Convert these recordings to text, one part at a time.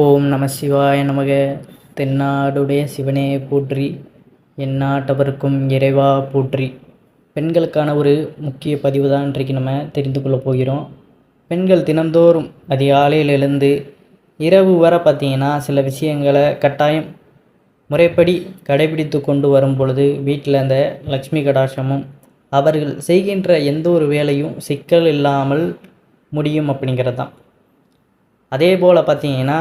ஓம் நம சிவாய நமக. தென்னாடுடைய சிவனே போற்றி எந்நாட்டவருக்கும் இறைவா போற்றி. பெண்களுக்கான ஒரு முக்கிய பதிவு தான் இன்றைக்கு நம்ம தெரிந்து கொள்ள போகிறோம். பெண்கள் தினந்தோறும் அதிகாலையில் எழுந்து இரவு வர பார்த்திங்கன்னா சில விஷயங்களை கட்டாயம் முறைப்படி கடைபிடித்து கொண்டு வரும் பொழுது வீட்டில் அந்த லக்ஷ்மி கடாட்சமும் அவர்கள் செய்கின்ற எந்த ஒரு வேலையும் சிக்கல் இல்லாமல் முடியும் அப்படிங்கிறது தான். அதே போல் பார்த்தீங்கன்னா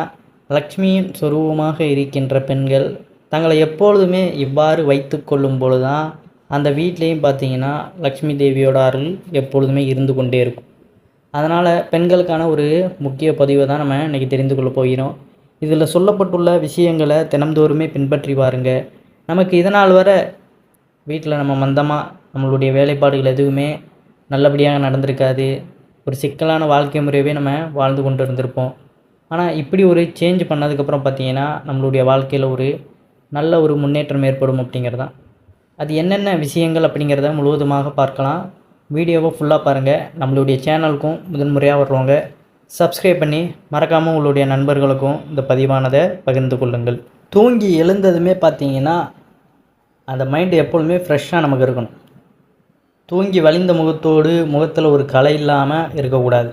லக்ஷ்மியின் சொரூபமாக இருக்கின்ற பெண்கள் தங்களை எப்பொழுதுமே இவ்வாறு வைத்து கொள்ளும் பொழுது தான் அந்த வீட்லேயும் பார்த்தீங்கன்னா லக்ஷ்மி தேவியோட அருள் எப்பொழுதுமே இருந்து கொண்டே இருக்கும். அதனால் பெண்களுக்கான ஒரு முக்கிய பதிவை தான் நம்ம இன்றைக்கி தெரிந்து கொள்ள போகிறோம். இதில் சொல்லப்பட்டுள்ள விஷயங்களை தினம்தோறுமே பின்பற்றி பாருங்க நமக்கு இதனால் வர வீட்டில் நம்ம மந்தமாக நம்மளுடைய வேலைப்பாடுகள் எதுவுமே நல்லபடியாக நடந்திருக்காது. ஒரு சிக்கலான வாழ்க்கை முறையவே நம்ம வாழ்ந்து கொண்டு இருந்திருப்போம் ஆனால் இப்படி ஒரு சேஞ்ச் பண்ணதுக்கப்புறம் பார்த்தீங்கன்னா நம்மளுடைய வாழ்க்கையில் ஒரு நல்ல ஒரு முன்னேற்றம் ஏற்படும் அப்படிங்கிறது. தான் அது என்னென்ன விஷயங்கள் அப்படிங்கிறத முழுவதுமாக பார்க்கலாம். வீடியோவை ஃபுல்லாக பாருங்கள் நம்மளுடைய சேனலுக்கும் முதன்முறையாக வர்றவங்க சப்ஸ்கிரைப் பண்ணி மறக்காமல் உங்களுடைய நண்பர்களுக்கும் இந்த பதிவானதை பகிர்ந்து கொள்ளுங்கள். தூங்கி எழுந்ததுமே பார்த்தீங்கன்னா அந்த மைண்டு எப்பொழுதுமே ஃப்ரெஷ்ஷாக நமக்கு இருக்கணும். தூங்கி வலிந்த முகத்தோடு முகத்தில் ஒரு கலை இல்லாமல் இருக்கக்கூடாது.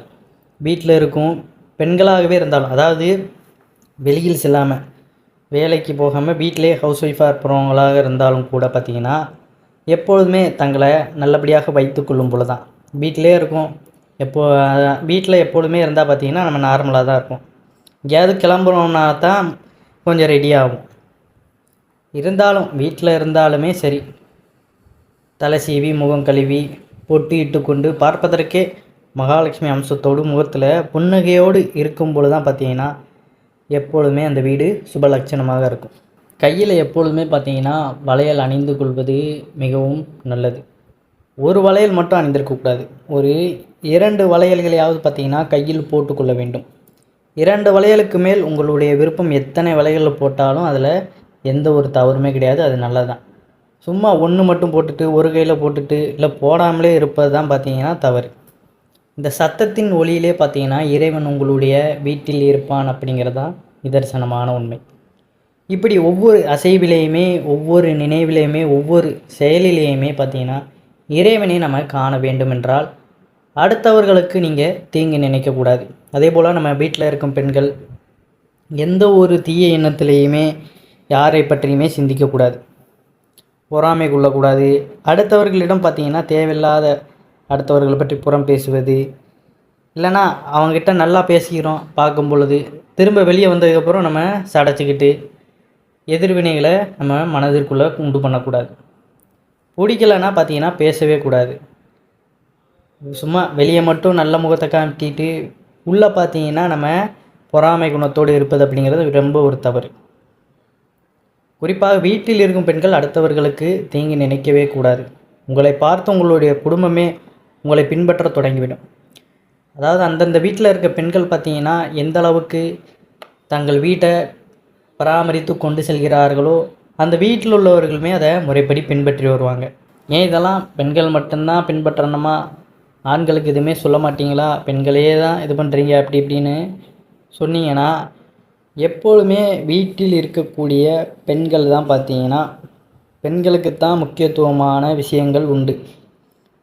வீட்டில் இருக்கும் பெண்களாகவே இருந்தாலும் அதாவது வெளியில் செல்லாமல் வேலைக்கு போகாமல் வீட்டிலே ஹவுஸ் ஒய்ஃபாக இருப்பவங்களாக இருந்தாலும் கூட பார்த்திங்கன்னா எப்பொழுதுமே தங்களை நல்லபடியாக வைத்து கொள்ளும் போல தான் வீட்டிலே இருக்கும். எப்போ வீட்டில் எப்பொழுதுமே இருந்தால் பார்த்திங்கன்னா நம்ம நார்மலாக தான் இருப்போம். எங்கேயாவது கிளம்புறோம்னா தான் கொஞ்சம் ரெடி ஆகும். இருந்தாலும் வீட்டில் இருந்தாலுமே சரி. தலை சீவி முகம் கழுவி பொட்டு இட்டுக்கொண்டு பார்ப்பதற்கே மகாலட்சுமி அம்சத்தோடு முகத்தில் புன்னகையோடு இருக்கும்பொழுது தான் பார்த்தீங்கன்னா எப்பொழுதுமே அந்த வீடு சுபலட்சணமாக இருக்கும். கையில் எப்பொழுதுமே பார்த்தீங்கன்னா வளையல் அணிந்து கொள்வது மிகவும் நல்லது. ஒரு வளையல் மட்டும் அணிந்திருக்கக்கூடாது ஒரு இரண்டு வளையல்களையாவது பார்த்தீங்கன்னா கையில் போட்டுக்கொள்ள வேண்டும். இரண்டு வளையலுக்கு மேல் உங்களுடைய விருப்பம் எத்தனை வளையல் போட்டாலும் அதில் எந்த ஒரு தவறுமே கிடையாது அது நல்லது தான் சும்மா ஒன்று மட்டும் போட்டுட்டு ஒரு கையில் போட்டுட்டு இல்லை போடாமலே இருப்பது தான் பார்த்தீங்கன்னா தவறு. இந்த சத்தத்தின் ஒளியிலே பார்த்தீங்கன்னா இறைவன் உங்களுடைய வீட்டில் இருப்பான் அப்படிங்கிறது தான் நிதர்சனமான உண்மை. இப்படி ஒவ்வொரு அசைவிலையுமே ஒவ்வொரு நினைவிலையுமே ஒவ்வொரு செயலிலேயுமே பார்த்தீங்கன்னா இறைவனை நம்ம காண வேண்டுமென்றால் அடுத்தவர்களுக்கு நீங்கள் தீங்கு நினைக்கக்கூடாது அதே போல் நம்ம வீட்டில் இருக்கும் பெண்கள் எந்த ஒரு தீய எண்ணத்திலையுமே யாரை பற்றியுமே சிந்திக்கக்கூடாது பொறாமை கொள்ளக்கூடாது அடுத்தவர்களிடம் பார்த்தீங்கன்னா தேவையில்லாத அடுத்தவர்களை பற்றி புறம் பேசுவது. இல்லைன்னா அவங்ககிட்ட நல்லா பேசிக்கிறோம் பார்க்கும் பொழுது திரும்ப வெளியே வந்ததுக்கப்புறம் நம்ம சடைச்சிக்கிட்டு எதிர்வினைகளை நம்ம மனதிற்குள்ளே உண்டு பண்ணக்கூடாது. பிடிக்கலைன்னா பார்த்தீங்கன்னா பேசவே கூடாது. சும்மா வெளியே மட்டும் நல்ல முகத்தை காமிட்டிட்டு உள்ளே பார்த்தீங்கன்னா நம்ம பொறாமை குணத்தோடு இருப்பது அப்படிங்கிறது ரொம்ப ஒரு தவறு. குறிப்பாக வீட்டில் இருக்கும் பெண்கள் அடுத்தவர்களுக்கு தீங்கு நினைக்கவே கூடாது. உங்களை பார்த்து உங்களுடைய குடும்பமே உங்களை பின்பற்ற தொடங்கிவிடும். அதாவது அந்தந்த வீட்டில் இருக்க பெண்கள் பார்த்தீங்கன்னா எந்த அளவுக்கு தங்கள் வீட்டை பராமரித்து கொண்டு செல்கிறார்களோ அந்த வீட்டில் உள்ளவர்களுமே அதை முறைப்படி பின்பற்றி வருவாங்க. ஏன் இதெல்லாம்? பெண்கள் மட்டும்தான் பின்பற்றணுமா? ஆண்களுக்கு எதுவுமே சொல்ல மாட்டிங்களா? பெண்களே தான் இது பண்ணுறீங்க அப்படி இப்படின்னு சொன்னீங்கன்னா எப்பொழுதுமே வீட்டில் இருக்கக்கூடிய பெண்கள் தான் பார்த்தீங்கன்னா பெண்களுக்கு தான் முக்கியத்துவமான விஷயங்கள் உண்டு.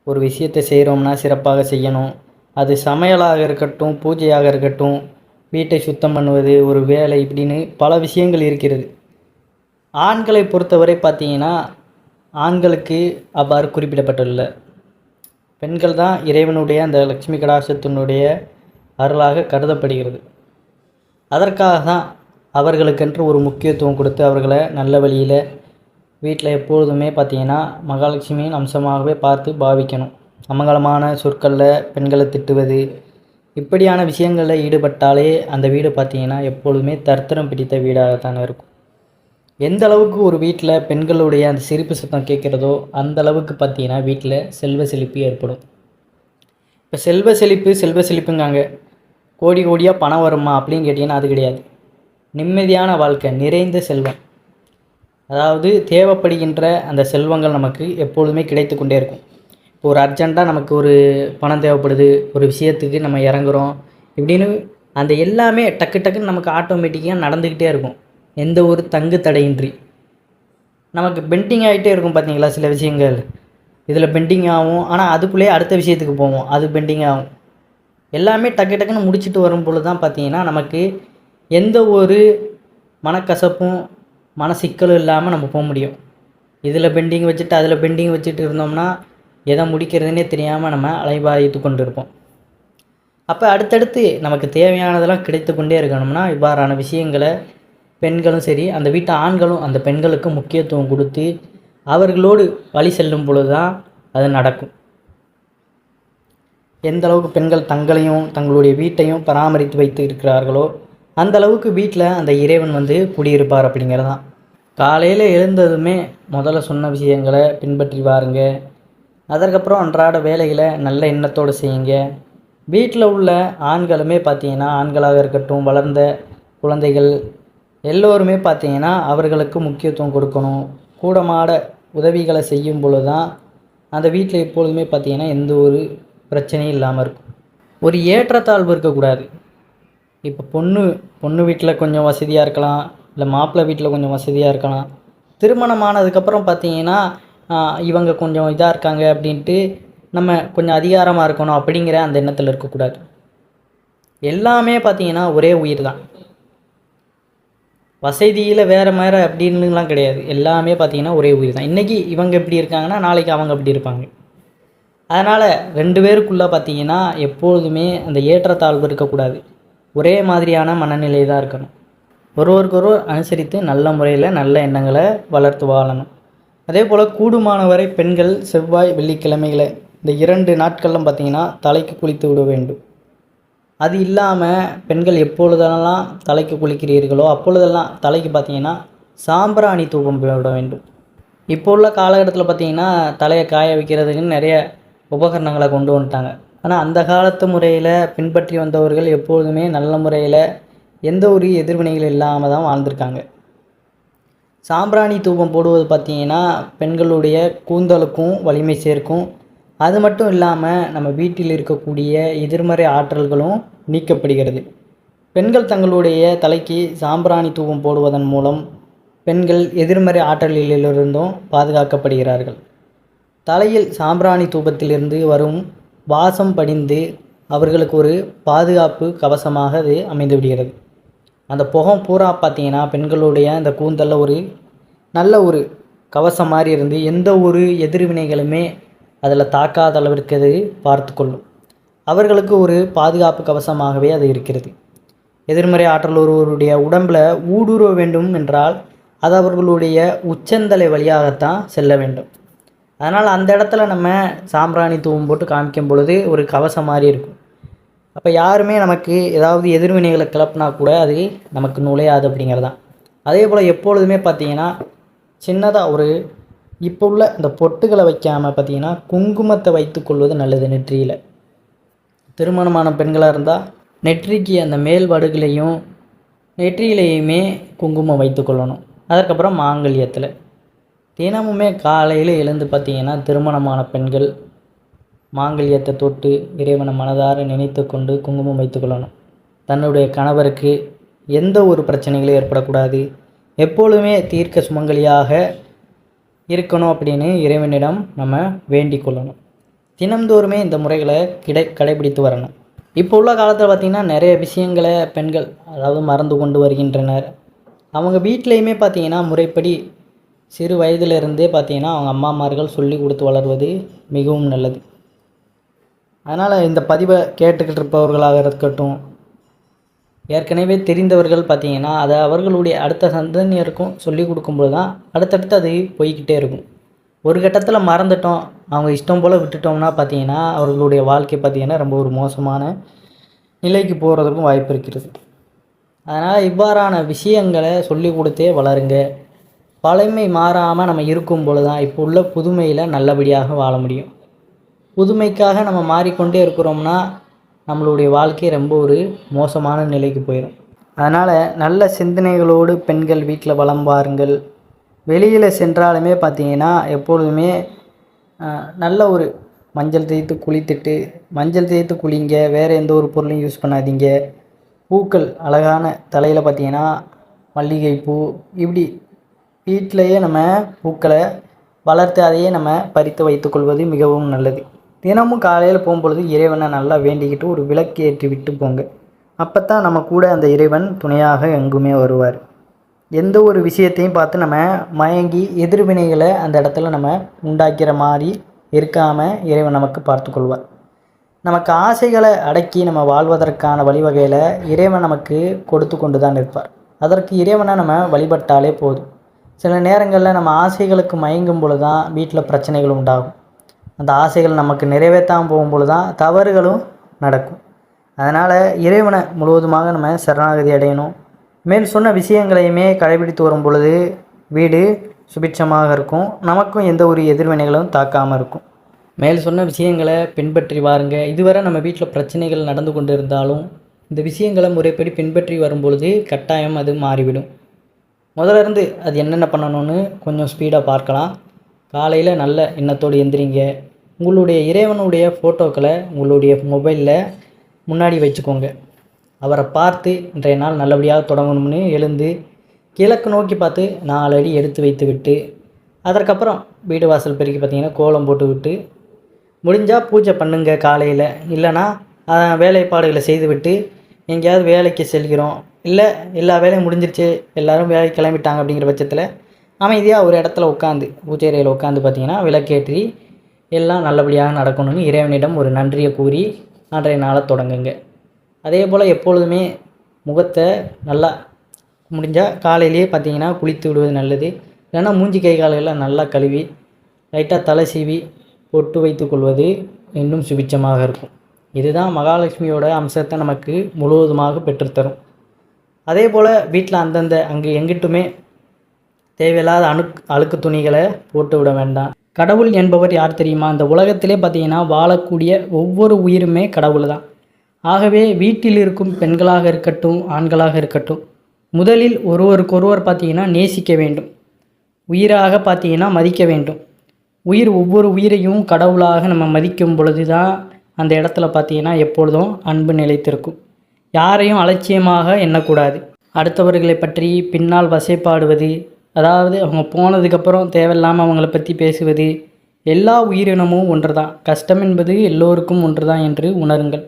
ஒரு விஷயத்தை செய்கிறோம்னா சிறப்பாக செய்யணும். அது சமையலாக இருக்கட்டும் பூஜையாக இருக்கட்டும் வீட்டை சுத்தம் பண்ணுவது ஒரு வேலை இப்படின்னு பல விஷயங்கள் இருக்கிறது. ஆண்களை பொறுத்தவரை பார்த்தீங்கன்னா ஆண்களுக்கு அவ்வாறு குறிப்பிடப்பட்டுள்ள. பெண்கள் தான் இறைவனுடைய அந்த லக்ஷ்மி கடாசத்தினுடைய அருளாக கருதப்படுகிறது. அதற்காக தான் அவர்களுக்கென்று ஒரு முக்கியத்துவம் கொடுத்து அவர்களை நல்ல வழியில் வீட்டில் எப்பொழுதுமே பார்த்தீங்கன்னா மகாலட்சுமியின் அம்சமாகவே பார்த்து பாவிக்கணும். அமங்கலமான சொற்களில் பெண்களை திட்டுவது இப்படியான விஷயங்களில் ஈடுபட்டாலே அந்த வீடு பார்த்தீங்கன்னா எப்பொழுதுமே தர்த்தரம் பிடித்த வீடாகத்தான் இருக்கும். எந்த அளவுக்கு ஒரு வீட்டில் பெண்களுடைய அந்த சிரிப்பு சத்தம் கேட்குறதோ அந்த அளவுக்கு பார்த்தீங்கன்னா வீட்டில் செல்வ செழிப்பு ஏற்படும். இப்போ செல்வ செழிப்பு செல்வ செழிப்புங்காங்க. கோடி கோடியாக பணம் வருமா அப்படின்னு கேட்டிங்கன்னா அது கிடையாது. நிம்மதியான வாழ்க்கை நிறைந்த செல்வம். அதாவது தேவைப்படுகின்ற அந்த செல்வங்கள் நமக்கு எப்பொழுதுமே கிடைத்து கொண்டே இருக்கும். இப்போ ஒரு அர்ஜெண்ட்டாக நமக்கு ஒரு பணம் தேவைப்படுது ஒரு விஷயத்துக்கு நம்ம இறங்குறோம் இப்படின்னு அந்த எல்லாமே டக்கு டக்குன்னு நமக்கு ஆட்டோமேட்டிக்காக நடந்துக்கிட்டே இருக்கும். எந்த ஒரு தங்கு தடையின்றி. நமக்கு பெண்டிங் ஆகிட்டே இருக்கும் பார்த்தீங்களா சில விஷயங்கள். இதில் பெண்டிங் ஆகும் ஆனால் அதுக்குள்ளேயே அடுத்த விஷயத்துக்கு போவோம் அது பெண்டிங் ஆகும். எல்லாமே டக்கு டக்குன்னு முடிச்சுட்டு வரும் பொழுது தான் பார்த்தீங்கன்னா நமக்கு எந்த ஒரு மனக்கசப்பும் மன சிக்கலும் இல்லாமல் நம்ம போக முடியும். இதில் பெண்டிங் வச்சுட்டு அதில் பெண்டிங் வச்சுட்டு இருந்தோம்னா எதை முடிக்கிறதுனே தெரியாமல் நம்ம அலைபாதித்து கொண்டு இருப்போம் அப்போ அடுத்தடுத்து நமக்கு தேவையானதெல்லாம் கிடைத்து கொண்டே இருக்கணும்னா இவ்வாறான விஷயங்களை பெண்களும் சரி அந்த வீட்டு ஆண்களும் அந்த பெண்களுக்கு முக்கியத்துவம் கொடுத்து அவர்களோடு வழி செல்லும் பொழுது தான் அது நடக்கும். எந்த அளவுக்கு பெண்கள் தங்களையும் தங்களுடைய வீட்டையும் பராமரித்து வைத்து இருக்கிறார்களோ அந்த அளவுக்கு வீட்டில் அந்த இறைவன் வந்து குடியிருப்பார் அப்படிங்கிறது தான் காலையில் எழுந்ததுமே முதல்ல சொன்ன விஷயங்களை பின்பற்றி வாருங்க. அதற்கப்புறம் அன்றாட வேலைகளை நல்ல எண்ணத்தோடு செய்யுங்க. வீட்டில் உள்ள ஆண்களுமே பார்த்தீங்கன்னா ஆண்களாக இருக்கட்டும் வளர்ந்த குழந்தைகள் எல்லோருமே பார்த்தீங்கன்னா அவர்களுக்கு முக்கியத்துவம் கொடுக்கணும். கூடமாட உதவிகளை செய்யும் பொழுது தான் அந்த வீட்டில் எப்பொழுதுமே பார்த்தீங்கன்னா எந்த ஒரு பிரச்சனையும் இல்லாமல் இருக்கும். ஒரு ஏற்றத்தாழ்வு இருக்கக்கூடாது. இப்போ பொண்ணு பொண்ணு வீட்டில் கொஞ்சம் வசதியாக இருக்கலாம் இல்லை மாப்பிள்ளை வீட்டில் கொஞ்சம் வசதியாக இருக்கலாம். திருமணம் ஆனதுக்கப்புறம் பார்த்தீங்கன்னா இவங்க கொஞ்சம் இதாக இருக்காங்க அப்படின்ட்டு நம்ம கொஞ்சம் அதிகாரமாக இருக்கணும் அப்படிங்கிற அந்த எண்ணத்தில் இருக்கக்கூடாது. எல்லாமே பார்த்தீங்கன்னா ஒரே உயிர் தான். வசதியில் வேறு மாதிரி அப்படின்னுலாம் கிடையாது. எல்லாமே பார்த்தீங்கன்னா ஒரே உயிர் தான். இன்றைக்கி இவங்க எப்படி இருக்காங்கன்னா நாளைக்கு அவங்க அப்படி இருப்பாங்க. அதனால் ரெண்டு பேருக்குள்ளே பார்த்தீங்கன்னா எப்பொழுதுமே அந்த ஏற்றத்தாழ்வு இருக்கக்கூடாது. ஒரே மாதிரியான மனநிலை தான் இருக்கணும். ஒருவருக்கொருவர் அனுசரித்து நல்ல முறையில் நல்ல எண்ணங்களை வளர்த்து வாழணும். அதே போல் கூடுமான வரை பெண்கள் செவ்வாய் வெள்ளிக்கிழமைகளை இந்த இரண்டு நாட்கள்லாம் பார்த்திங்கன்னா தலைக்கு குளித்து விட வேண்டும். அது இல்லாமல் பெண்கள் எப்பொழுதெல்லாம் தலைக்கு குளிக்கிறீர்களோ அப்பொழுதெல்லாம் தலைக்கு பார்த்தீங்கன்னா சாம்பிராணி தூக்கம் விட வேண்டும். இப்போ உள்ள காலகட்டத்தில் பார்த்தீங்கன்னா தலையை காய வைக்கிறதுக்குன்னு நிறைய உபகரணங்களை கொண்டு வந்துட்டாங்க. ஆனால் அந்த காலத்து முறையில் பின்பற்றி வந்தவர்கள் எப்பொழுதுமே நல்ல முறையில் எந்த ஒரு எதிர்வினைகள் இல்லாமல் தான் வாழ்ந்திருக்காங்க. சாம்பிராணி தூபம் போடுவது பார்த்தீங்கன்னா பெண்களுடைய கூந்தலுக்கும் வலிமை சேர்க்கும். அது மட்டும் இல்லாமல் நம்ம வீட்டில் இருக்கக்கூடிய எதிர்மறை ஆற்றல்களும் நீக்கப்படுகிறது. பெண்கள் தங்களுடைய தலைக்கு சாம்பிராணி தூபம் போடுவதன் மூலம் பெண்கள் எதிர்மறை ஆற்றலிலிருந்தும் பாதுகாக்கப்படுகிறார்கள். தலையில் சாம்பிராணி தூபத்திலிருந்து வரும் வாசம் படிந்து அவர்களுக்கு ஒரு பாதுகாப்பு கவசமாக அது அமைந்து விடுகிறது அந்த புகம் பூரா பார்த்தீங்கன்னா பெண்களுடைய அந்த கூந்தலில் ஒரு நல்ல ஒரு கவசம் மாதிரி இருந்து எந்த ஒரு எதிர்வினைகளுமே அதில் தாக்காத அளவிற்கு அது பார்த்து கொள்ளும். அவர்களுக்கு ஒரு பாதுகாப்பு கவசமாகவே அது இருக்கிறது. எதிர்மறை ஆற்றல் ஒருவருடைய உடம்பில் ஊடுருவ வேண்டும் என்றால் அது அவர்களுடைய உச்சந்தலை வழியாகத்தான் செல்ல வேண்டும். அதனால் அந்த இடத்துல நம்ம சாம்பிராணி தூவம் போட்டு காமிக்கும் பொழுது ஒரு கவசம் மாதிரி இருக்கும். அப்போ யாருமே நமக்கு ஏதாவது எதிர்வினைகளை கிளப்புனா கூட அது நமக்கு நுழையாது அப்படிங்கிறது. தான் அதே போல் எப்பொழுதுமே பார்த்தீங்கன்னா சின்னதாக ஒரு இப்போ உள்ள இந்த பொட்டுகளை வைக்காமல் பார்த்தீங்கன்னா குங்குமத்தை வைத்துக்கொள்வது நல்லது நெற்றியில். திருமணமான பெண்களாக இருந்தால் நெற்றிக்கு அந்த மேல் வடுகளையும் நெற்றியிலையுமே குங்குமம் வைத்துக்கொள்ளணும் அதற்கப்புறம் மாங்கல்யத்தில். தினமுமே காலையில் எழுந்து பார்த்தீங்கன்னா திருமணமான பெண்கள் மாங்கல்யத்தை தொட்டு இறைவனை மனதார நினைத்து கொண்டு குங்குமம் வைத்துக்கொள்ளணும் தன்னுடைய கணவருக்கு எந்த ஒரு பிரச்சனைகளும் ஏற்படக்கூடாது. எப்பொழுதுமே தீர்க்க சுமங்கலியாக இருக்கணும் அப்படின்னு இறைவனிடம் நம்ம வேண்டிக் கொள்ளணும். தினம்தோறுமே இந்த முறைகளை கிடை கடைபிடித்து வரணும். இப்போ உள்ள காலத்தில் பார்த்திங்கன்னா நிறைய விஷயங்களை பெண்கள் அதாவது மறந்து கொண்டு வருகின்றனர். அவங்க வீட்லேயுமே பார்த்தீங்கன்னா முறைப்படி சிறு வயதிலிருந்தே பார்த்தீங்கன்னா அவங்க அம்மாமார்கள் சொல்லி கொடுத்து வளர்வது மிகவும் நல்லது. அதனால் இந்த பதிவை கேட்டுக்கிட்டு இருப்பவர்களாக இருக்கட்டும் ஏற்கனவே தெரிந்தவர்கள் பார்த்தீங்கன்னா அதை அவர்களுடைய அடுத்த சந்ததியருக்கும் சொல்லி கொடுக்கும்போது தான் அடுத்தடுத்து அது போய்கிட்டே இருக்கும். ஒரு கட்டத்தில் மறந்துட்டோம். அவங்க இஷ்டம் போல் விட்டுட்டோம்னா பார்த்தீங்கன்னா அவர்களுடைய வாழ்க்கை பார்த்தீங்கன்னா ரொம்ப ஒரு மோசமான நிலைக்கு போகிறதுக்கும் வாய்ப்பு இருக்கிறது. அதனால் இவ்வாறான விஷயங்களை சொல்லி கொடுத்தே வளருங்க. பழமை மாறாமல் நம்ம இருக்கும் பொழுது தான் இப்போ உள்ள புதுமையில் நல்லபடியாக வாழ முடியும். புதுமைக்காக நம்ம மாறிக்கொண்டே இருக்கிறோம்னா நம்மளுடைய வாழ்க்கை ரொம்ப ஒரு மோசமான நிலைக்கு போயிடும் அதனால் நல்ல சிந்தனைகளோடு பெண்கள் வீட்டில் வளம் பாருங்கள் வெளியில் சென்றாலுமே பார்த்தீங்கன்னா எப்பொழுதுமே நல்ல ஒரு மஞ்சள் தேய்த்து குளித்துட்டு மஞ்சள் தேய்த்து குளிங்க வேறு எந்த ஒரு பொருளும் யூஸ் பண்ணாதீங்க. பூக்கள் அழகான தலையில் பார்த்தீங்கன்னா மல்லிகைப்பூ இப்படி வீட்டிலையே நம்ம பூக்களை வளர்த்து அதையே நம்ம பறித்து வைத்துக்கொள்வது மிகவும் நல்லது. தினமும் காலையில் போகும்பொழுது இறைவனை நல்லா வேண்டிக்கிட்டு ஒரு விளக்கு ஏற்றி விட்டு போங்க. அப்போ தான் நம்ம கூட அந்த இறைவன் துணையாக எங்குமே வருவார். எந்த ஒரு விஷயத்தையும் பார்த்து நம்ம மயங்கி எதிர்வினைகளை அந்த இடத்துல நம்ம உண்டாக்கிற மாதிரி இருக்காமல் இறைவன் நமக்கு பார்த்துக்கொள்வார் நமக்கு ஆசைகளை அடக்கி நம்ம வாழ்வதற்கான வழிவகையில் இறைவன் நமக்கு கொடுத்து கொண்டு தான் இருப்பார். அதற்கு இறைவனை நம்ம வழிபட்டாலே போதும். சில நேரங்களில் நம்ம ஆசைகளுக்கு மயங்கும் பொழுது தான் வீட்டில் பிரச்சனைகள் உண்டாகும். அந்த ஆசைகள் நமக்கு நிறைவேற்றாமல் போகும்பொழுது தான் தவறுகளும் நடக்கும். அதனால் இறைவனை முழுவதுமாக நம்ம சரணாகதி அடையணும். மேல் சொன்ன விஷயங்களையுமே கடைபிடித்து வரும் பொழுது வீடு சுபிட்சமாக இருக்கும். நமக்கும் எந்த ஒரு எதிர்வினைகளும் தாக்காமல் இருக்கும். மேல் சொன்ன விஷயங்களை பின்பற்றி வாருங்க. இதுவரை நம்ம வீட்டில் பிரச்சனைகள் நடந்து கொண்டு இருந்தாலும் இந்த விஷயங்களை முறைப்படி பின்பற்றி வரும் பொழுது கட்டாயம் அது மாறிவிடும். முதல்ல இருந்து அது என்னென்ன பண்ணணும்னு கொஞ்சம் ஸ்பீடாக பார்க்கலாம். காலையில் நல்ல எண்ணத்தோடு எந்திரிங்க. உங்களுடைய இறைவனுடைய ஃபோட்டோக்களை உங்களுடைய மொபைலில் முன்னாடி வச்சுக்கோங்க. அவரை பார்த்து இன்றைய நாள் நல்லபடியாக தொடங்கணும்னு எழுந்து கிழக்கு நோக்கி பார்த்து நாலு அடி எடுத்து வைத்து விட்டு அதற்கப்புறம் வீடு வாசல் பெருக்கி பார்த்தீங்கன்னா கோலம் போட்டு விட்டு முடிஞ்சால் பூஜை பண்ணுங்கள் காலையில். இல்லைன்னா வேலைப்பாடுகளை செய்துவிட்டு எங்கேயாவது வேலைக்கு செல்கிறோம். இல்லை எல்லா வேலையும் முடிஞ்சிருச்சு எல்லாரும் வேலைக்கு கிளம்பிட்டாங்க அப்படிங்கிற பட்சத்தில் அமைதியாக ஒரு இடத்துல உட்காந்து பூஜை அறையில் உட்காந்து பார்த்தீங்கன்னா விளக்கேற்றி எல்லாம் நல்லபடியாக நடக்கணும்னு இறைவனிடம் ஒரு நன்றியை கூறி அன்றைய நாளை தொடங்குங்க. அதே போல் எப்பொழுதுமே முகத்தை நல்லா முடிஞ்சால் காலையிலேயே பார்த்தீங்கன்னா குளித்து விடுவது நல்லது. இல்லைன்னா மூஞ்சி கை கால்களை நல்லா கழுவி லைட்டாக தலை சீவி பொட்டு வைத்து கொள்வது இன்னும் சுபிச்சமாக இருக்கும். இதுதான் மகாலட்சுமியோட அம்சத்தை நமக்கு முழுவதுமாக பெற்றுத்தரும். அதே போல் வீட்டில் அந்தந்த அங்கே எங்கிட்டுமே தேவையில்லாத அணுக் அழுக்கு துணிகளை போட்டு விட வேண்டாம். கடவுள் என்பவர் யார் தெரியுமா? இந்த உலகத்திலே பார்த்தீங்கன்னா வாழக்கூடிய ஒவ்வொரு உயிருமே கடவுள் தான். ஆகவே வீட்டில் இருக்கும் பெண்களாக இருக்கட்டும் ஆண்களாக இருக்கட்டும் முதலில் ஒருவருக்கொருவர் பார்த்தீங்கன்னா நேசிக்க வேண்டும். உயிராக பார்த்தீங்கன்னா மதிக்க வேண்டும். உயிர் ஒவ்வொரு உயிரையும் கடவுளாக நம்ம மதிக்கும் பொழுது தான் அந்த இடத்துல பார்த்தீங்கன்னா எப்பொழுதும் அன்பு நிலைத்திருக்கும். யாரையும் அலட்சியமாக எண்ணக்கூடாது. அடுத்தவர்களை பற்றி பின்னால் வசைப்பாடுவது அதாவது அவங்க போனதுக்கப்புறம் தேவையில்லாமல் அவங்கள பற்றி பேசுவது எல்லா உயிரினமும் ஒன்று தான் கஷ்டம் என்பது எல்லோருக்கும் ஒன்று தான் என்று உணருங்கள்.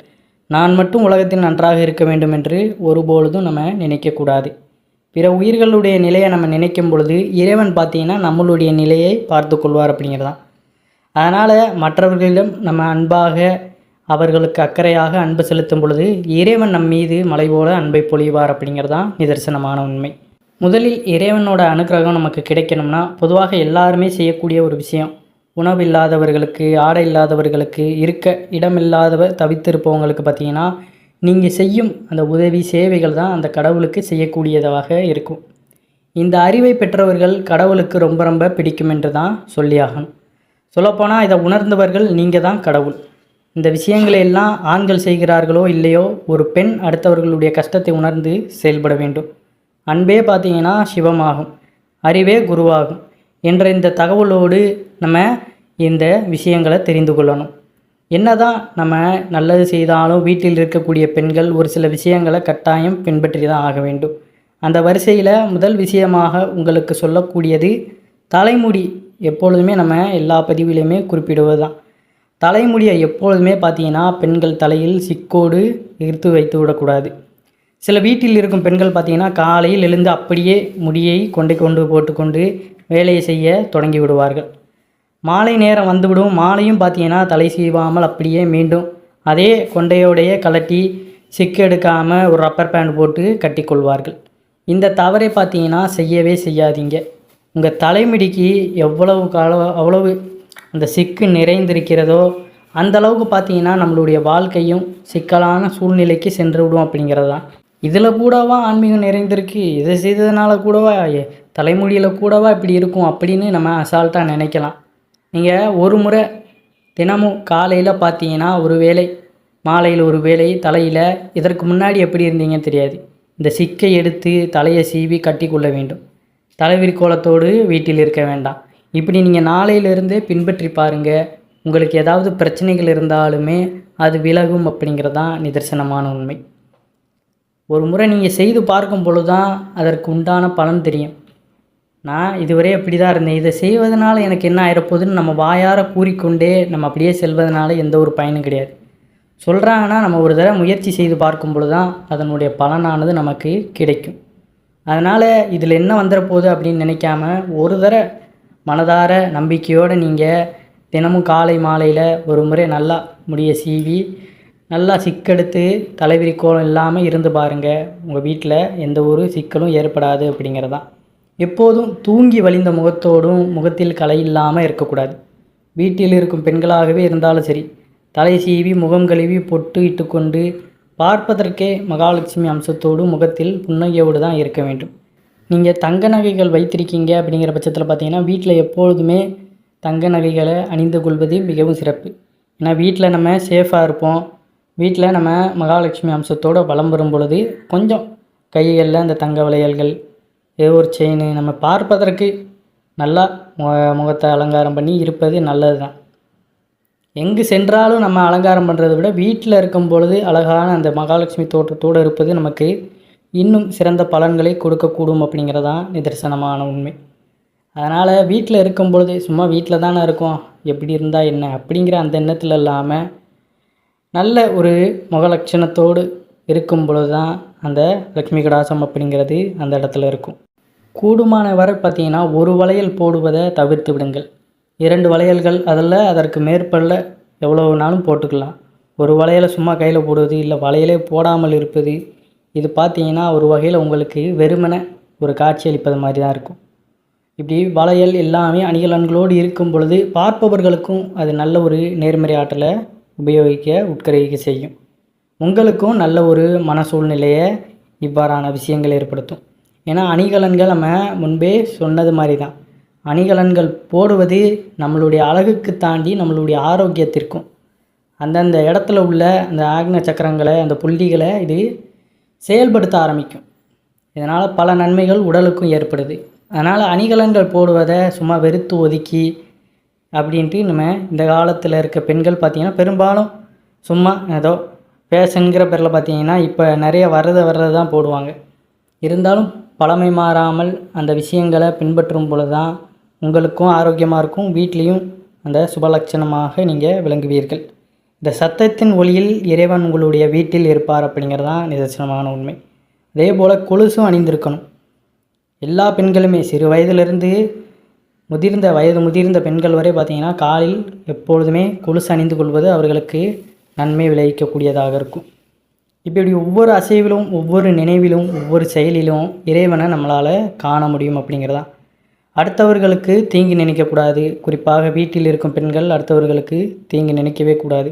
நான் மட்டும் உலகத்தில் நன்றாக இருக்க வேண்டும் என்று ஒருபொழுதும் நம்ம நினைக்கக்கூடாது. பிற உயிர்களுடைய நிலையை நம்ம நினைக்கும் பொழுது இறைவன் பார்த்தீங்கன்னா நம்மளுடைய நிலையை பார்த்து கொள்வார் அப்படிங்கிறதான். அதனால் மற்றவர்களிடம் நம்ம அன்பாக அவர்களுக்கு அக்கறையாக அன்பு செலுத்தும் பொழுது இறைவன் நம் மீது மலை போல அன்பை பொழிவார் அப்படிங்கிறதான் நிதர்சனமான உண்மை. முதலில் இறைவனோட அனுக்கிரகம் நமக்கு கிடைக்கணும்னா பொதுவாக எல்லாருமே செய்யக்கூடிய ஒரு விஷயம். உணவு இல்லாதவர்களுக்கு ஆடை இல்லாதவர்களுக்கு இருக்க இடமில்லாதவர் தவித்திருப்பவங்களுக்கு பார்த்தீங்கன்னா நீங்கள் செய்யும் அந்த உதவி சேவைகள் தான் அந்த கடவுளுக்கு செய்யக்கூடியதாக இருக்கும். இந்த அறிவை பெற்றவர்கள் கடவுளுக்கு ரொம்ப ரொம்ப பிடிக்கும் என்று தான் சொல்லியாகணும். சொல்லப்போனால் இதை உணர்ந்தவர்கள் நீங்கள் தான் கடவுள். இந்த விஷயங்களை எல்லாம் ஆண்கள் செய்கிறார்களோ இல்லையோ ஒரு பெண் அடுத்தவர்களுடைய கஷ்டத்தை உணர்ந்து செயல்பட வேண்டும். அன்பே பார்த்தீங்கன்னா சிவமாகும் அறிவே குருவாகும் என்ற இந்த தகவலோடு நம்ம இந்த விஷயங்களை தெரிந்து கொள்ளணும். என்னதான் நம்ம நல்லது செய்தாலும் வீட்டில் இருக்கக்கூடிய பெண்கள் ஒரு சில விஷயங்களை கட்டாயம் பின்பற்றி தான் ஆக வேண்டும். அந்த வரிசையில் முதல் விஷயமாக உங்களுக்கு சொல்லக்கூடியது தலைமுடி எப்பொழுதுமே நம்ம எல்லா பதிவிலையுமே குறிப்பிடுவது தான் தலைமுடியை எப்பொழுதுமே பார்த்தீங்கன்னா பெண்கள் தலையில் சிக்கோடு எடுத்து வைத்து விடக்கூடாது. சில வீட்டில் இருக்கும் பெண்கள் பார்த்தீங்கன்னா காலையில் எழுந்து அப்படியே முடியை கொண்டு கொண்டு போட்டுக்கொண்டு வேலையை செய்ய தொடங்கி விடுவார்கள். மாலை நேரம் வந்துவிடும். மாலையும் பார்த்தீங்கன்னா தலை சீவாமல் அப்படியே மீண்டும் அதே கொண்டையோடைய கலட்டி சிக்கு எடுக்காமல் ஒரு ரப்பர் பேண்ட் போட்டு கட்டிக்கொள்வார்கள். இந்த தவறை பார்த்தீங்கன்னா செய்யவே செய்யாதீங்க. உங்கள் தலைமுடிக்கு எவ்வளவு கால அவ்வளவு அந்த சிக்கு நிறைந்திருக்கிறதோ அந்த அளவுக்கு பார்த்தீங்கன்னா நம்மளுடைய வாழ்க்கையும் சிக்கலான சூழ்நிலைக்கு சென்று விடும் அப்படிங்கிறது தான். இதில் கூடவா ஆன்மீகம் நிறைந்திருக்கு? இதை செய்ததுனால கூடவா? எ- தலைமுடியில் கூடவா இப்படி இருக்கும் அப்படின்னு நம்ம அசால்ட்டாக நினைக்கலாம். நீங்கள் ஒரு முறை தினமும் காலையில் பார்த்தீங்கன்னா ஒரு வேளை மாலையில் ஒரு வேளை தலையில் இதற்கு முன்னாடி எப்படி இருந்தீங்கன்னு தெரியாது. இந்த சிக்கை எடுத்து தலையை சீவி கட்டி கொள்ள வேண்டும். தலைவிரிக்கோலத்தோடு வீட்டில் இருக்க வேண்டாம். இப்படி நீங்கள் நாளையிலிருந்தே பின்பற்றி பாருங்கள் உங்களுக்கு ஏதாவது பிரச்சனைகள் இருந்தாலுமே அது விலகும் அப்படிங்கிறது தான் நிதர்சனமான உண்மை. ஒரு முறை நீங்கள் செய்து பார்க்கும் பொழுது தான் அதற்கு உண்டான பலன் தெரியும். நான் இதுவரை அப்படி தான் இருந்தேன். இதை செய்வதனால் எனக்கு என்ன ஆயிரப்போகுதுன்னு நம்ம வாயார கூறிக்கொண்டே நம்ம அப்படியே செல்வதனால எந்த ஒரு பயனும் கிடையாது. சொல்கிறாங்கன்னா நம்ம ஒரு தடவை முயற்சி செய்து பார்க்கும் பொழுது தான் அதனுடைய பலனானது நமக்கு கிடைக்கும். அதனால் இதில் என்ன வந்துட போகுது அப்படின்னு நினைக்காம ஒரு தடவை மனதார நம்பிக்கையோடு நீங்கள் தினமும் காலை மாலையில் ஒரு முறை நல்லா முடிய சீவி நல்லா சிக்கெடுத்து தலைவிரி கோலம் இல்லாமல் இருந்து பாருங்கள் உங்கள் வீட்டில் எந்த ஒரு சிக்கலும் ஏற்படாது அப்படிங்கிறதான். எப்போதும் தூங்கி வழிந்த முகத்தோடும் முகத்தில் கலை இல்லாமல் இருக்கக்கூடாது. வீட்டில் இருக்கும் பெண்களாகவே இருந்தாலும் சரி தலை சீவி முகம் கழுவி பொட்டு இட்டுக்கொண்டு பார்ப்பதற்கே மகாலட்சுமி அம்சத்தோடு முகத்தில் புன்னகையோடு தான் இருக்க வேண்டும். நீங்கள் தங்க நகைகள் வைத்திருக்கீங்க அப்படிங்கிற பட்சத்தில் பார்த்தீங்கன்னா வீட்டில் எப்பொழுதுமே தங்க நகைகளை அணிந்து கொள்வது மிகவும் சிறப்பு. ஏன்னா வீட்டில் நம்ம சேஃபாக இருப்போம். வீட்டில் நம்ம மகாலட்சுமி அம்சத்தோடு வளம் வரும் பொழுது கொஞ்சம் கைகளில் அந்த தங்க வளையல்கள் ஏதோ ஒரு செயின் நம்ம பார்ப்பதற்கு நல்லா மு- முகத்தை அலங்காரம் பண்ணி இருப்பது நல்லது தான் எங்கு சென்றாலும் நம்ம அலங்காரம் பண்ணுறதை விட வீட்டில் இருக்கும் பொழுது அழகான அந்த மகாலட்சுமி தோற்றத்தோடு இருப்பது நமக்கு இன்னும் சிறந்த பலன்களை கொடுக்கக்கூடும் அப்படிங்கிறதான் நிதர்சனமான உண்மை. அதனால் வீட்டில் இருக்கும் பொழுது சும்மா வீட்டில் தானே இருக்கோம் எப்படி இருந்தால் என்ன அப்படிங்கிற அந்த எண்ணத்தில் இல்லாமல் நல்ல ஒரு முகலட்சணத்தோடு இருக்கும் பொழுது தான் அந்த லக்ஷ்மி கடாசம் அப்படிங்கிறது அந்த இடத்துல இருக்கும். கூடுமான வரை பார்த்தீங்கன்னா ஒரு வளையல் போடுவதை தவிர்த்து விடுங்கள். இரண்டு வளையல்கள் அதில் அதற்கு மேற்பட எவ்வளோ வேணாலும் போட்டுக்கலாம். ஒரு வளையலை சும்மா கையில் போடுவது இல்லை வளையலே போடாமல் இருப்பது இது பார்த்தீங்கன்னா ஒரு வகையில் உங்களுக்கு வெறுமனை ஒரு காட்சி அளிப்பது மாதிரி தான் இருக்கும். இப்படி வளையல் எல்லாமே அணிகலன்களோடு இருக்கும் பொழுது பார்ப்பவர்களுக்கும் அது நல்ல ஒரு நேர்மறை ஆற்றலை உபயோகிக்க உட்கரிக்க செய்யும். உங்களுக்கும் நல்ல ஒரு மன சூழ்நிலையை இவ்வாறான விஷயங்கள் ஏற்படுத்தும். ஏன்னா அணிகலன்கள் நம்ம முன்பே சொன்னது மாதிரி தான். அணிகலன்கள் போடுவது நம்மளுடைய அழகுக்கு தாண்டி நம்மளுடைய ஆரோக்கியத்திற்கும். அந்தந்த இடத்துல உள்ள அந்த ஆக்ன சக்கரங்களை அந்த புள்ளிகளை இது செயல்படுத்த ஆரம்பிக்கும். இதனால் பல நன்மைகள் உடலுக்கும் ஏற்படுது. அதனால் அணிகலன்கள் போடுவதை சும்மா வெறுத்து ஒதுக்கி அப்படின்ட்டு நம்ம இந்த காலத்தில் இருக்க பெண்கள் பார்த்திங்கன்னா பெரும்பாலும் சும்மா ஏதோ ஃபேஷனுங்கிற பேரில் பார்த்தீங்கன்னா இப்போ நிறைய வர்றதை வர்றது தான் போடுவாங்க. இருந்தாலும் பழமை மாறாமல் அந்த விஷயங்களை பின்பற்றும் பொழுது தான் உங்களுக்கும் ஆரோக்கியமாக இருக்கும் வீட்லேயும் அந்த சுபலட்சணமாக நீங்கள் விளங்குவீர்கள். இந்த சத்தத்தின் ஒளியில் இறைவன் உங்களுடைய வீட்டில் இருப்பார் அப்படிங்கிறது தான் நிதர்சனமான உண்மை. அதே போல் கொலுசும் அணிந்திருக்கணும். எல்லா பெண்களுமே சிறு வயதிலிருந்து முதிர்ந்த வயது முதிர்ந்த பெண்கள் வரை பார்த்திங்கன்னா காலில் எப்பொழுதுமே கொலுசு அணிந்து கொள்வது அவர்களுக்கு நன்மை விளைவிக்கக்கூடியதாக இருக்கும். இப்படி ஒவ்வொரு அசைவிலும் ஒவ்வொரு நினைவிலும் ஒவ்வொரு செயலிலும் இறைவனை நம்மளால் காண முடியும் அப்படிங்கிறதான் அடுத்தவர்களுக்கு தீங்கு நினைக்கக்கூடாது. குறிப்பாக வீட்டில் இருக்கும் பெண்கள் அடுத்தவர்களுக்கு தீங்கு நினைக்கவே கூடாது.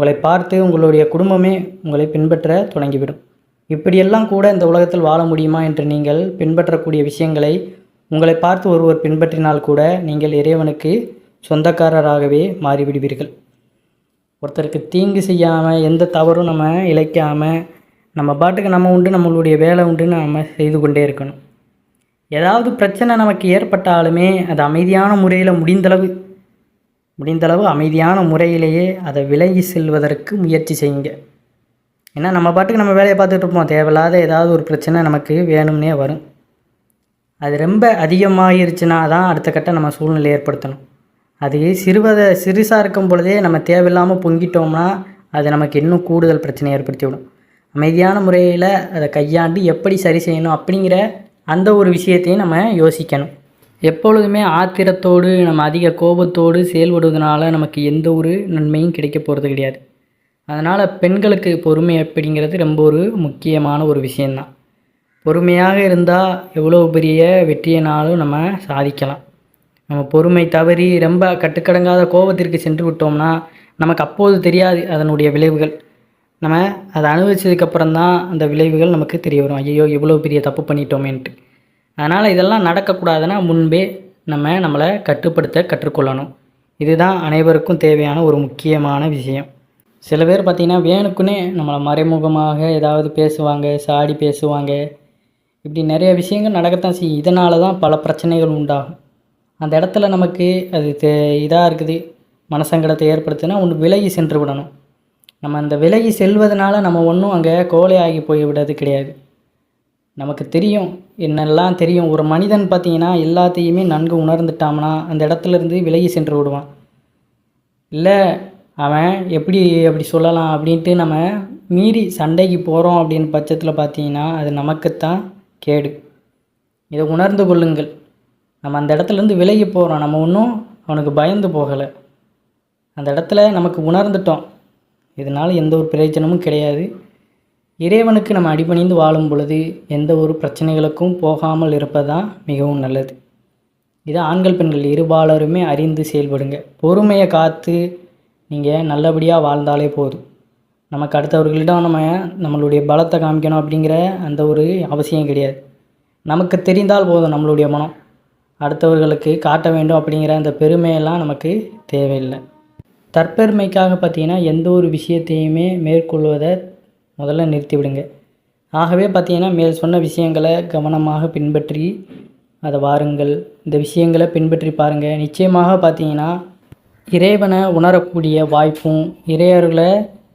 உங்களை பார்த்து உங்களுடைய குடும்பமே உங்களை பின்பற்ற தொடங்கிவிடும். இப்படியெல்லாம் கூட இந்த உலகத்தில் வாழ முடியுமா என்று நீங்கள் பின்பற்றக்கூடிய விஷயங்களை உங்களை பார்த்து ஒருவர் பின்பற்றினால் கூட நீங்கள் இறைவனுக்கு சொந்தக்காரராகவே மாறிவிடுவீர்கள். ஒருத்தருக்கு தீங்கு செய்யாமல் எந்த தவறும் நம்ம இழைக்காமல் நம்ம பாட்டுக்கு நம்ம உண்டு நம்மளுடைய வேலை உண்டுன்னு நம்ம செய்து கொண்டே இருக்கணும். ஏதாவது பிரச்சனை நமக்கு ஏற்பட்டாலுமே அது அமைதியான முறையில் முடிந்தளவு முடிந்தளவு அமைதியான முறையிலேயே அதை விலகி செல்வதற்கு முயற்சி செய்யுங்க. ஏன்னா நம்ம பாட்டுக்கு நம்ம வேலையை பார்த்துட்டு இருப்போம். தேவையில்லாத ஏதாவது ஒரு பிரச்சனை நமக்கு வேணும்னே வரும். அது ரொம்ப அதிகமாகிருச்சுன்னா தான் அடுத்த கட்ட நம்ம சூழ்நிலை ஏற்படுத்தணும். அது சிறுவத சிறுசாக இருக்கும் பொழுதே நம்ம தேவையில்லாமல் பொங்கிட்டோம்னா அது நமக்கு இன்னும் கூடுதல் பிரச்சனை ஏற்படுத்தி விடும் அமைதியான முறையில் அதை கையாண்டு எப்படி சரி செய்யணும் அப்படிங்கிற அந்த ஒரு விஷயத்தையும் நம்ம யோசிக்கணும். எப்பொழுதுமே ஆத்திரத்தோடு நம்ம அதிக கோபத்தோடு செயல்படுவதனால நமக்கு எந்த ஒரு நன்மையும் கிடைக்க போகிறது கிடையாது. அதனால் பெண்களுக்கு பொறுமை அப்படிங்கிறது ரொம்ப ஒரு முக்கியமான ஒரு விஷயந்தான் பொறுமையாக இருந்தால் எவ்வளோ பெரிய வெற்றியினாலும் நம்ம சாதிக்கலாம். நம்ம பொறுமை தவறி ரொம்ப கட்டுக்கடங்காத கோபத்திற்கு சென்று விட்டோம்னா நமக்கு அப்போது தெரியாது அதனுடைய விளைவுகள். நம்ம அதை அனுபவிச்சதுக்கப்புறம் தான் அந்த விளைவுகள் நமக்கு தெரிய வரும். ஐயோ இவ்வளோ பெரிய தப்பு பண்ணிட்டோமேன்ட்டு. அதனால் இதெல்லாம் நடக்கக்கூடாதுன்னா முன்பே நம்ம நம்மளை கட்டுப்படுத்த கற்றுக்கொள்ளணும். இதுதான் அனைவருக்கும் தேவையான ஒரு முக்கியமான விஷயம். சில பேர் பார்த்திங்கன்னா வேணுக்குன்னே நம்மளை மறைமுகமாக ஏதாவது பேசுவாங்க சாடி பேசுவாங்க. இப்படி நிறைய விஷயங்கள் நடக்கத்தான் செய்யும். இதனால தான் பல பிரச்சனைகள் உண்டாகும். அந்த இடத்துல நமக்கு அது தே இதாக இருக்குது. மனசங்கடத்தை ஏற்படுத்துனா ஒன்று விலகி சென்று விடணும். நம்ம அந்த விலகி செல்வதனால நம்ம ஒன்றும் அங்கே கோழையாகி போய் விடுறது கிடையாது. நமக்கு தெரியும் என்னெல்லாம் தெரியும்? ஒரு மனிதன் பார்த்தீங்கன்னா எல்லாத்தையுமே நன்கு உணர்ந்துட்டான்னா அந்த இடத்துல இருந்து விலகி சென்று விடுவான். இல்லை அவன் எப்படி அப்படி சொல்லலாம் அப்படின்ட்டு நம்ம மீறி சண்டைக்கு போகிறோம் அப்படின்னு பட்சத்தில் பார்த்தீங்கன்னா அது நமக்குத்தான் கேடு. இதை உணர்ந்து கொள்ளுங்கள். நம்ம அந்த இடத்துலேருந்து விலகி போகிறோம் நம்ம ஒன்றும் அவனுக்கு பயந்து போகலை. அந்த இடத்துல நமக்கு உணர்ந்துட்டோம். இதனால் எந்த ஒரு பிரயோஜனமும் கிடையாது. இறைவனுக்கு நம்ம அடிபணிந்து வாழும் பொழுது எந்த ஒரு பிரச்சனைகளுக்கும் போகாமல் இருப்பதுதான் மிகவும் நல்லது. இது ஆண்கள் பெண்கள் இருபாலருமே அறிந்து செயல்படுங்க. பொறுமையை காத்து நீங்கள் நல்லபடியாக வாழ்ந்தாலே போதும். நமக்கு அடுத்தவர்களிடம் நம்ம நம்மளுடைய பலத்தை காமிக்கணும் அப்படிங்கிற அந்த ஒரு அவசியம் கிடையாது. நமக்கு தெரிந்தால் போதும் நம்மளுடைய மனம். அடுத்தவர்களுக்கு காட்ட வேண்டும் அப்படிங்கிற அந்த பெருமையெல்லாம் நமக்கு தேவையில்லை. தற்பெருமைக்காக பார்த்தீங்கன்னா எந்த ஒரு விஷயத்தையுமே மேற்கொள்வதை முதல்ல நிறுத்திவிடுங்க. ஆகவே பார்த்தீங்கன்னா மேல் சொன்ன விஷயங்களை கவனமாக பின்பற்றி அதை வாருங்கள். இந்த விஷயங்களை பின்பற்றி பாருங்கள் நிச்சயமாக பார்த்தீங்கன்னா இறைவனை உணரக்கூடிய வாய்ப்பும் இறையர்களை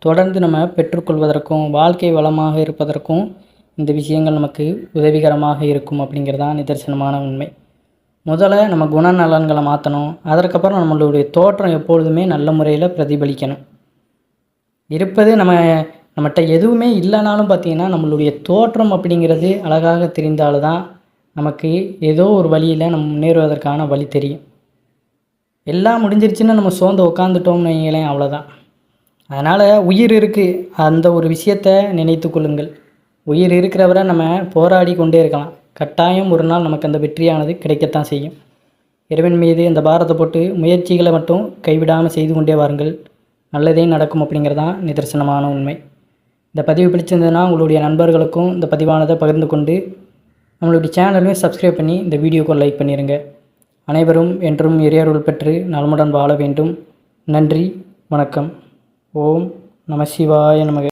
தொடர்ந்து நம்ம பெற்றுக்கொள்வதற்கும் வாழ்க்கை வளமாக இருப்பதற்கும் இந்த விஷயங்கள் நமக்கு உதவிகரமாக இருக்கும் அப்படிங்கிறதான் நிதர்சனமான உண்மை. முதல்ல நம்ம குணநலன்களை மாற்றணும் அதற்கப்புறம் நம்மளுடைய தோற்றம் எப்பொழுதுமே நல்ல முறையில் பிரதிபலிக்கணும். இருப்பது நம்ம நம்மகிட்ட எதுவுமே இல்லைனாலும் பார்த்தீங்கன்னா நம்மளுடைய தோற்றம் அப்படிங்கிறது அழகாக தெரிந்தால்தான் நமக்கு ஏதோ ஒரு வழியில் நம்ம முன்னேறுவதற்கான வழி தெரியும். எல்லாம் முடிஞ்சிருச்சுன்னு நம்ம சோர்ந்து உட்காந்துட்டோம்னு வைங்களேன் அவ்வளோதான் அதனால் உயிர் இருக்குது அந்த ஒரு விஷயத்தை நினைத்து கொள்ளுங்கள். உயிர் இருக்கிறவரை நம்ம போராடி கொண்டே இருக்கலாம். கட்டாயம் ஒரு நாள் நமக்கு அந்த வெற்றியானது கிடைக்கத்தான் செய்யும். இறைவன் மீது இந்த பாரத்தை போட்டு முயற்சிகளை மட்டும் கைவிடாமல் செய்து கொண்டே வாருங்கள். நல்லதே நடக்கும் அப்படிங்கிறதான் நிதர்சனமான உண்மை. இந்த பதிவு பிடிச்சிருந்ததுன்னா உங்களுடைய நண்பர்களுக்கும் இந்த பதிவானதை பகிர்ந்து கொண்டு நம்மளுடைய சேனலையும் சப்ஸ்கிரைப் பண்ணி இந்த வீடியோக்கு லைக் பண்ணிடுங்க அனைவரும் என்றும் இறையருள் பெற்று நலமுடன் வாழ வேண்டும். நன்றி வணக்கம். ஓம் நம சிவாய நமக.